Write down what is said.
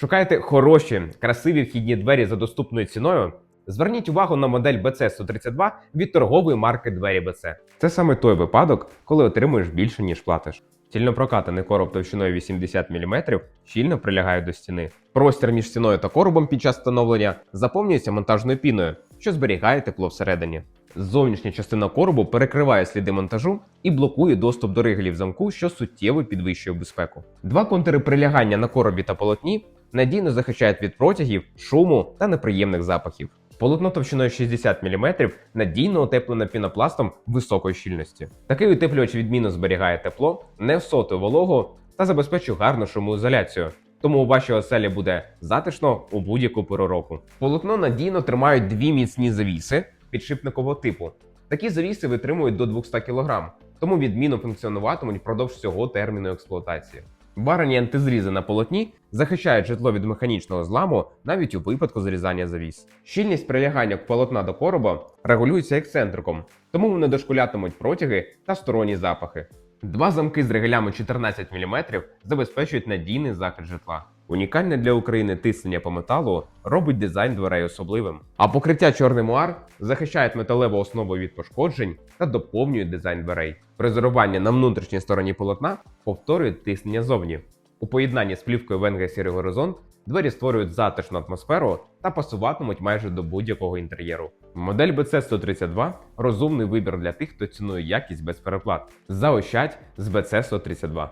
Шукаєте хороші, красиві вхідні двері за доступною ціною? Зверніть увагу на модель BC132 від торгової марки Двері BC. Це саме той випадок, коли отримуєш більше, ніж платиш. Щільно прокатаний короб товщиною 80 мм щільно прилягає до стіни. Простір між стіною та коробом під час встановлення заповнюється монтажною піною, що зберігає тепло всередині. Зовнішня частина коробу перекриває сліди монтажу і блокує доступ до ригелів замку, що суттєво підвищує безпеку. Два контури прилягання на коробі та полотні надійно захищають від протягів, шуму та неприємних запахів. Полотно товщиною 60 мм надійно утеплене пінопластом високої щільності. Такий утеплювач відмінно зберігає тепло, не всотує вологу та забезпечує гарну шумоізоляцію. Тому у вашій оселі буде затишно у будь-яку пору року. Полотно надійно тримають дві міцні завіси підшипникового типу. Такі завіси витримують до 200 кг, тому відмінно функціонуватимуть впродовж всього терміну експлуатації. Барані антизрізи на полотні захищають житло від механічного зламу навіть у випадку зрізання завіс. Щільність прилягання полотна до короба регулюється ексцентриком, тому вони дошкулятимуть протяги та сторонні запахи. Два замки з ригелями 14 мм забезпечують надійний захист житла. Унікальне для України тиснення по металу робить дизайн дверей особливим. А покриття чорний муар захищає металеву основу від пошкоджень та доповнює дизайн дверей. Фрезерування на внутрішній стороні полотна повторює тиснення зовні. У поєднанні з плівкою Венга Сірий Горизонт двері створюють затишну атмосферу та пасуватимуть майже до будь-якого інтер'єру. Модель BC132 розумний вибір для тих, хто цінує якість без переплат. Заощадь з BC132.